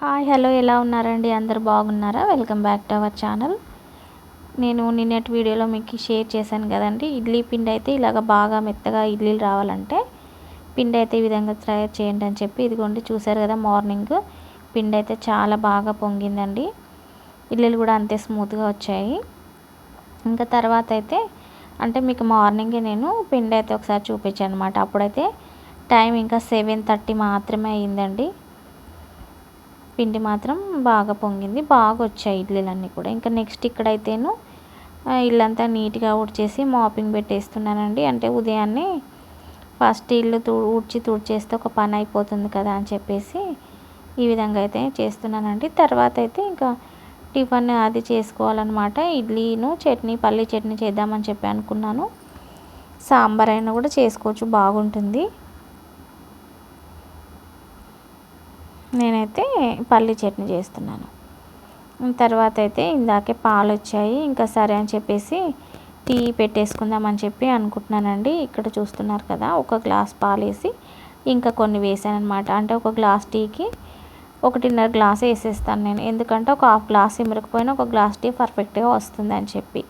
Hi hello ఎలా ఉన్నారండి? అందరు బాగున్నారా? Welcome back to our channel. నేను నిన్నటి వీడియోలో మీకు షేర్ చేశాను కదండి. ఇడ్లీ పిండి అయితే ఇలాగ బాగా మెత్తగా ఇడ్లీలు రావాలంటే పిండి అయితే ఈ విధంగా తయారు చేయండి అని చెప్పి ఇదిగోండి చూసారు కదా మార్నింగ్. పిండి అయితే చాలా బాగా పొంగిందండి. ఇడ్లీలు కూడా అంతే స్మూత్గా వచ్చాయి. ఇంకా తర్వాత అయితే అంటే మీకు మార్నింగే నేను పిండి అయితే ఒకసారి చూపించాను అనమాట అప్పుడైతే టైం ఇంకా సెవెన్ థర్టీ మాత్రమే అయ్యిందండి పిండి మాత్రం బాగా పొంగింది. బాగా వచ్చాయి ఇడ్లీలన్నీ కూడా. ఇంకా నెక్స్ట్ ఇక్కడైతేను ఇల్లంతా నీట్గా ఊడ్చేసి మాపింగ్ పెట్టేస్తున్నానండి. అంటే ఉదయాన్నే ఫస్ట్ ఇల్లు తూ ఊడ్చి తుడిచేస్తే ఒక పని అయిపోతుంది కదా అని చెప్పేసి ఈ విధంగా అయితే చేస్తున్నానండి. తర్వాత అయితే ఇంకా టిఫిన్ అది చేసుకోవాలన్నమాట. ఇడ్లీను చట్నీ పల్లీ చట్నీ చేద్దామని చెప్పి అనుకున్నాను. సాంబార్ అయినా కూడా చేసుకోవచ్చు బాగుంటుంది. నేనైతే పల్లి చట్నీ చేస్తున్నాను. తర్వాత అయితే ఇందాకే పాలు వచ్చాయి ఇంకా సరే అని చెప్పేసి టీ పెట్టేసుకుందామని చెప్పి అనుకుంటున్నానండి. ఇక్కడ చూస్తున్నారు కదా ఒక గ్లాస్ పాలు వేసి ఇంకా కొన్ని వేసాను అనమాట అంటే ఒక గ్లాస్ టీకి ఒకటిన్నర గ్లాస్ వేసేస్తాను నేను. ఎందుకంటే ఒక హాఫ్ గ్లాస్ ఇమరకపోయినా ఒక గ్లాస్ టీ పర్ఫెక్ట్గా వస్తుంది అని చెప్పి.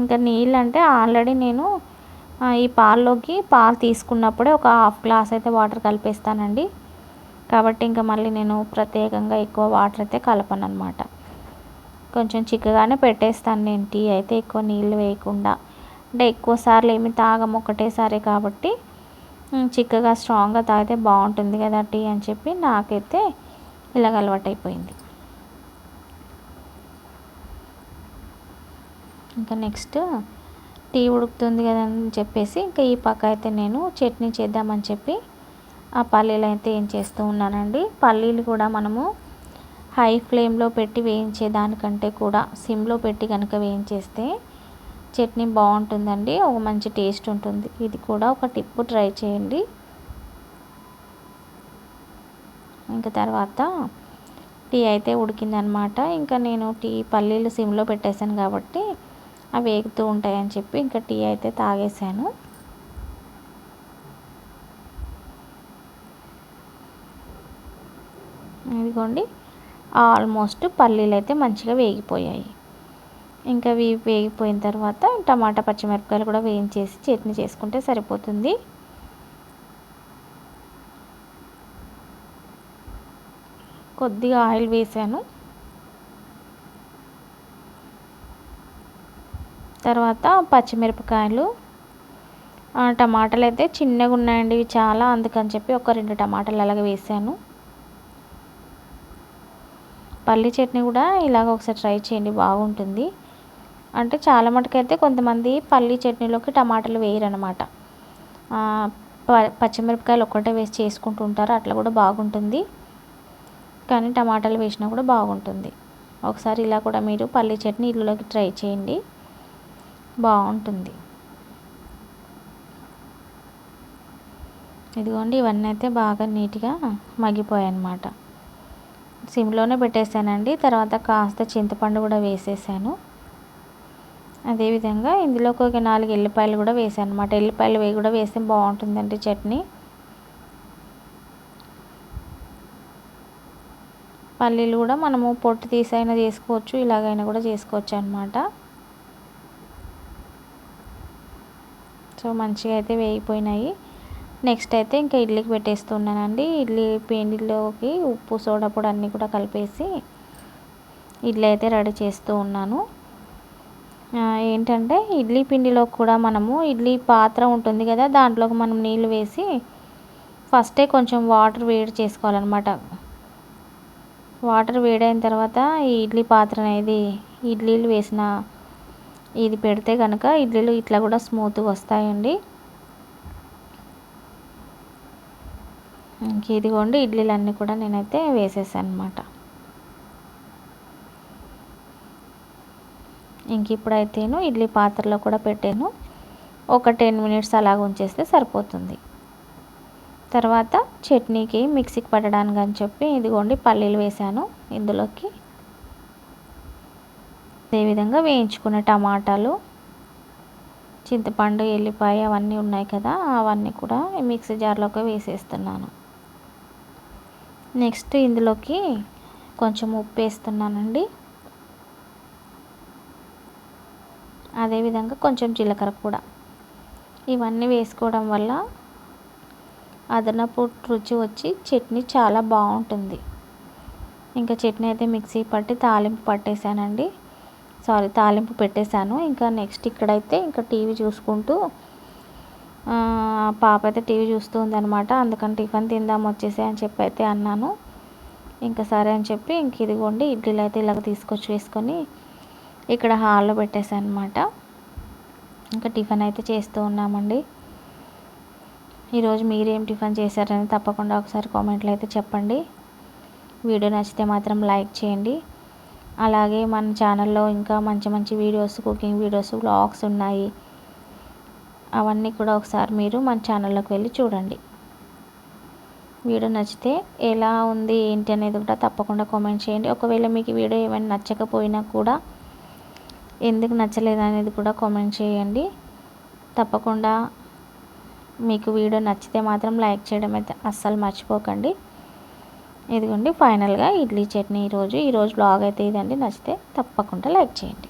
ఇంకా నీళ్ళు అంటే ఆల్రెడీ నేను ఈ పాల్లోకి పాలు తీసుకున్నప్పుడే ఒక హాఫ్ గ్లాస్ అయితే వాటర్ కలిపేస్తానండి. కాబట్టి ఇంకా మళ్ళీ నేను ప్రత్యేకంగా ఎక్కువ వాటర్ అయితే కలపను అనమాట కొంచెం చిక్కగానే పెట్టేస్తాను నేను టీ అయితే ఎక్కువ నీళ్ళు వేయకుండా. అంటే ఎక్కువ సార్లు ఏమి తాగం ఒకటేసారి కాబట్టి చిక్కగా స్ట్రాంగ్గా తాగితే బాగుంటుంది కదా టీ అని చెప్పి నాకైతే ఇలాగ అలవాటు అయిపోయింది ఇంకా నెక్స్ట్ టీ ఉడుకుతుంది కదా అని చెప్పేసి ఇంకా ఈ పక్క అయితే నేను చట్నీ చేద్దామని చెప్పి ఆ పల్లీలు అయితే ఏం చేస్తూ ఉన్నానండి. పల్లీలు కూడా మనము హై ఫ్లేమ్లో పెట్టి వేయించే దానికంటే కూడా సిమ్లో పెట్టి కనుక వేయించేస్తే చట్నీ బాగుంటుందండి. ఒక మంచి టేస్ట్ ఉంటుంది. ఇది కూడా ఒక టిప్పు ట్రై చేయండి. ఇంకా తర్వాత టీ అయితే ఉడికిందనమాట. ఇంకా నేను టీ పల్లీలు సిమ్లో పెట్టేశాను కాబట్టి అవి వేగుతూ ఉంటాయని చెప్పి ఇంకా టీ అయితే తాగేశాను. ఇదిగోండి ఆల్మోస్ట్ పల్లీలు అయితే మంచిగా వేగిపోయాయి. ఇంకా అవి వేగిపోయిన తర్వాత టమాటా పచ్చిమిరపకాయలు కూడా వేయించేసి చట్నీ చేసుకుంటే సరిపోతుంది. కొద్దిగా ఆయిల్ వేసాను. తర్వాత పచ్చిమిరపకాయలు టమాటాలు అయితే చిన్నగా ఉన్నాయండి ఇవి చాలా అందుకని చెప్పి ఒక రెండు టమాటాలు అలాగే వేసాను. పల్లి చట్నీ కూడా ఇలాగ ఒకసారి ట్రై చేయండి బాగుంటుంది. అంటే చాలా మటుకైతే కొంతమంది పల్లి చట్నీలోకి టమాటాలు వేయరనమాట పచ్చిమిరపకాయలు ఒక్కటే వేసి చేసుకుంటూ ఉంటారు అట్లా కూడా బాగుంటుంది. కానీ టమాటాలు వేసినా కూడా బాగుంటుంది. ఒకసారి ఇలా కూడా మీరు పల్లి చట్నీ ఇల్లులోకి ట్రై చేయండి. బాగుంటుంది. ఇదిగోండి ఇవన్నీ అయితే బాగా నీట్గా మగ్గిపోయాయి అన్నమాట సిమ్లోనే పెట్టేశానండి తర్వాత కాస్త చింతపండు కూడా వేసేసాను. అదేవిధంగా ఇందులోకి ఒక నాలుగు ఎల్లిపాయలు కూడా వేసాను అనమాట ఎల్లిపాయలు వేయి కూడా వేస్తే బాగుంటుందండి చట్నీ. పల్లీలు కూడా మనము పొట్టు తీసైనా చేసుకోవచ్చు ఇలాగైనా కూడా చేసుకోవచ్చు అనమాట సో మంచిగా అయితే వేగిపోయినాయి. నెక్స్ట్ అయితే ఇంకా ఇడ్లీకి పెట్టేస్తున్నానండి. ఇడ్లీ పిండిలోకి ఉప్పు సోడా పొడి అన్నీ కూడా కలిపేసి ఇడ్లీ అయితే రెడీ చేస్తూ ఉన్నాను. ఏంటంటే ఇడ్లీ పిండిలో కూడా మనము ఇడ్లీ పాత్ర ఉంటుంది కదా దాంట్లోకి మనం నీళ్ళు వేసి ఫస్టే కొంచెం వాటర్ వేడి చేసుకోవాలన్నమాట. వాటర్ వేడైన తర్వాత ఈ ఇడ్లీ పాత్ర అనేది ఇడ్లీలు వేసిన ఇది పెడితే కనుక ఇడ్లీలు ఇట్లా కూడా స్మూత్గా వస్తాయండి. ఇంకా ఇదిగోండి ఇడ్లీలన్నీ కూడా నేనైతే వేసేసాను అనమాట ఇంక ఇప్పుడైతేను ఇడ్లీ పాత్రలో కూడా పెట్టాను. ఒక టెన్ మినిట్స్ అలాగ ఉంచేస్తే సరిపోతుంది. తర్వాత చట్నీకి మిక్సీకి పట్టడానికి అని చెప్పి ఇదిగోండి పల్లీలు వేసాను ఇందులోకి. అదేవిధంగా వేయించుకున్న టమాటాలు చింతపండు ఎల్లిపాయ అవన్నీ ఉన్నాయి కదా అవన్నీ కూడా మిక్సీ జార్లోకి వేసేస్తున్నాను. నెక్స్ట్ ఇందులోకి కొంచెం ఉప్పు వేస్తున్నానండి. అదేవిధంగా కొంచెం జీలకర్ర కూడా. ఇవన్నీ వేసుకోవడం వల్ల అదనపు రుచి వచ్చి చట్నీ చాలా బాగుంటుంది. ఇంకా చట్నీ అయితే మిక్సీ పట్టి తాలింపు పట్టేశానండి. సారీ తాలింపు పెట్టేశాను. ఇంకా నెక్స్ట్ ఇక్కడైతే ఇంకా టీవీ చూసుకుంటూ పాప అయితే టీవీ చూస్తూ ఉందనమాట అందుకని టిఫిన్ తిందాం వచ్చేసి అని చెప్పి అయితే అన్నాను. ఇంకా సరే అని చెప్పి ఇంక ఇదిగోండి ఇడ్లీలు అయితే ఇలాగ తీసుకొచ్చి వేసుకొని ఇక్కడ హాల్లో పెట్టేశాను అనమాట ఇంకా టిఫిన్ అయితే చేస్తూ ఉన్నామండి. ఈరోజు మీరేం టిఫిన్ చేశారని తప్పకుండా ఒకసారి కామెంట్లు అయితే చెప్పండి. వీడియో నచ్చితే మాత్రం లైక్ చేయండి. అలాగే మన ఛానల్లో ఇంకా మంచి మంచి వీడియోస్ కుకింగ్ వీడియోస్ వ్లాగ్స్ ఉన్నాయి. అవన్నీ కూడా ఒకసారి మీరు మన ఛానల్లోకి వెళ్ళి చూడండి. వీడియో నచ్చితే ఎలా ఉంది ఏంటి అనేది కూడా తప్పకుండా కామెంట్ చేయండి. ఒకవేళ మీకు వీడియో ఏమైనా నచ్చకపోయినా కూడా ఎందుకు నచ్చలేదు అనేది కూడా కామెంట్ చేయండి. తప్పకుండా మీకు వీడియో నచ్చితే మాత్రం లైక్ చేయడం అయితే అస్సలు మర్చిపోకండి. ఇదిగోండి ఫైనల్గా ఇడ్లీ చట్నీ ఈరోజు. ఈరోజు బ్లాగ్ అయితే ఇదండి. నచ్చితే తప్పకుండా లైక్ చేయండి.